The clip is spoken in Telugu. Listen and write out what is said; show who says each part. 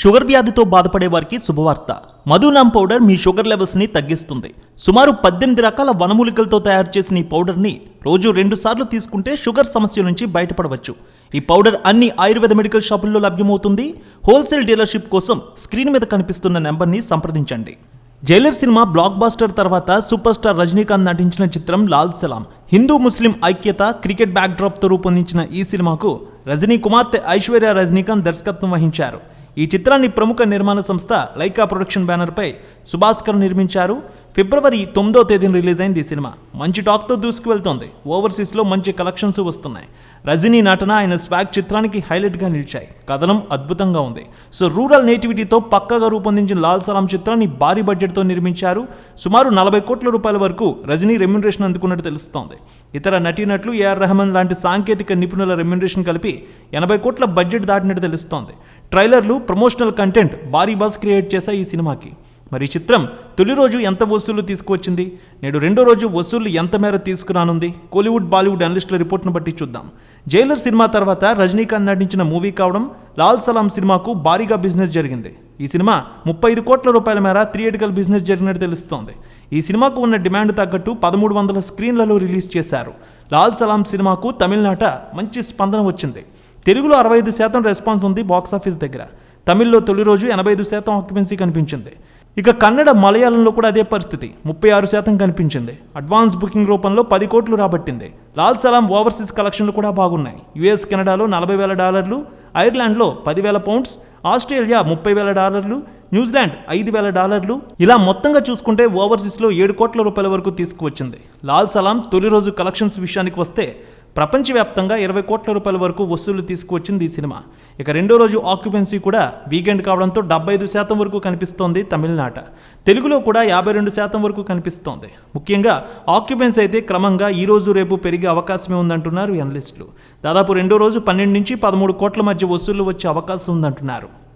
Speaker 1: షుగర్ వ్యాధితో బాధపడే వారికి శుభవార్త. మధునామ్ పౌడర్ మీ షుగర్ లెవెల్స్ని తగ్గిస్తుంది. సుమారు పద్దెనిమిది రకాల వనమూలికలతో తయారు చేసిన ఈ పౌడర్ని రోజు రెండు సార్లు తీసుకుంటే షుగర్ సమస్య నుంచి బయటపడవచ్చు. ఈ పౌడర్ అన్ని ఆయుర్వేద మెడికల్ షాపుల్లో లభ్యమవుతుంది. హోల్సేల్ డీలర్షిప్ కోసం స్క్రీన్ మీద కనిపిస్తున్న నెంబర్ని సంప్రదించండి. జైలర్ సినిమా బ్లాక్ బాస్టర్ తర్వాత సూపర్ స్టార్ రజనీకాంత్ నటించిన చిత్రం లాల్ సలాం. హిందూ ముస్లిం ఐక్యత క్రికెట్ బ్యాక్డ్రాప్తో రూపొందించిన ఈ సినిమాకు రజనీ కుమార్తె ఐశ్వర్య రజనీకాంత్ దర్శకత్వం వహించారు. ఈ చిత్రాన్ని ప్రముఖ నిర్మాణ సంస్థ లైకా ప్రొడక్షన్ బ్యానర్పై సుభాస్కర్ నిర్మించారు. ఫిబ్రవరి తొమ్మిదో తేదీన రిలీజ్ అయింది ఈ సినిమా. మంచి టాక్తో దూసుకువెళ్తోంది ఓవర్సీస్లో మంచి కలెక్షన్స్ వస్తున్నాయి. రజనీ నటన ఆయన స్వాగ్ చిత్రానికి హైలైట్గా నిలిచాయి. కథనం అద్భుతంగా ఉంది. సో రూరల్ నేటివిటీతో పక్కగా రూపొందించిన లాల్ సలాం చిత్రాన్ని భారీ బడ్జెట్తో నిర్మించారు. సుమారు నలభై కోట్ల రూపాయల వరకు రజనీ రెమ్యునరేషన్ అందుకున్నట్టు తెలుస్తోంది. ఇతర నటీనటులు ఏఆర్ రెహమాన్ లాంటి సాంకేతిక నిపుణుల రెమ్యునరేషన్ కలిపి ఎనభై కోట్ల బడ్జెట్ దాటినట్టు తెలుస్తోంది. ట్రైలర్లు ప్రమోషనల్ కంటెంట్ భారీ బస్ క్రియేట్ చేశాయి ఈ సినిమాకి. మరి ఈ చిత్రం తొలి రోజు ఎంత వసూళ్ళు తీసుకువచ్చింది? నేడు రెండో రోజు వసూళ్ళు ఎంత మేర తీసుకురానుంది? కోలీవుడ్ బాలీవుడ్ అనలిస్టుల రిపోర్ట్ను బట్టి చూద్దాం. జైలర్ సినిమా తర్వాత రజనీకాంత్ నటించిన మూవీ కావడం లాల్ సలాం సినిమాకు భారీగా బిజినెస్ జరిగింది. ఈ సినిమా ముప్పై ఐదు కోట్ల రూపాయల మేర థియేటికల్ బిజినెస్ జరిగినట్టు తెలుస్తోంది. ఈ సినిమాకు ఉన్న డిమాండ్ తగ్గట్టు పదమూడు వందల స్క్రీన్లలో రిలీజ్ చేశారు. లాల్ సలాం సినిమాకు తమిళనాట మంచి స్పందన వచ్చింది. తెలుగులో అరవై ఐదు శాతం రెస్పాన్స్ ఉంది బాక్సాఫీస్ దగ్గర. తమిళ్ళో తొలి రోజు ఎనభై ఐదు శాతం ఆక్యుపెన్సీ కనిపించింది. ఇక కన్నడ మలయాళంలో కూడా అదే పరిస్థితి. ముప్పై ఆరు శాతం కనిపించింది. అడ్వాన్స్ బుకింగ్ రూపంలో పది కోట్లు రాబట్టింది. లాల్ సలాం ఓవర్సీస్ కలెక్షన్లు కూడా బాగున్నాయి. యుఎస్ కెనడాలో నలభై వేల డాలర్లు ఐర్లాండ్లో పదివేల పౌండ్స్ ఆస్ట్రేలియా ముప్పై వేల డాలర్లు న్యూజిలాండ్ ఐదు వేల డాలర్లు. ఇలా మొత్తంగా చూసుకుంటే ఓవర్సీస్లో ఏడు కోట్ల రూపాయల వరకు తీసుకువచ్చింది. లాల్ సలాం తొలి రోజు కలెక్షన్స్ విషయానికి వస్తే ప్రపంచవ్యాప్తంగా ఇరవై కోట్ల రూపాయల వరకు వసూలు తీసుకువచ్చింది ఈ సినిమా. ఇక రెండో రోజు ఆక్యుపెన్సీ కూడా వీకెండ్ కావడంతో డెబ్బై ఐదు శాతం వరకు కనిపిస్తోంది తమిళనాట. తెలుగులో కూడా యాభై రెండు శాతం వరకు కనిపిస్తోంది. ముఖ్యంగా ఆక్యుపెన్సీ అయితే క్రమంగా ఈ రోజు రేపు పెరిగే అవకాశమే ఉందంటున్నారు ఎనలిస్టులు దాదాపు రెండో రోజు పన్నెండు నుంచి పదమూడు కోట్ల మధ్య వసూళ్ళు వచ్చే అవకాశం ఉందంటున్నారు.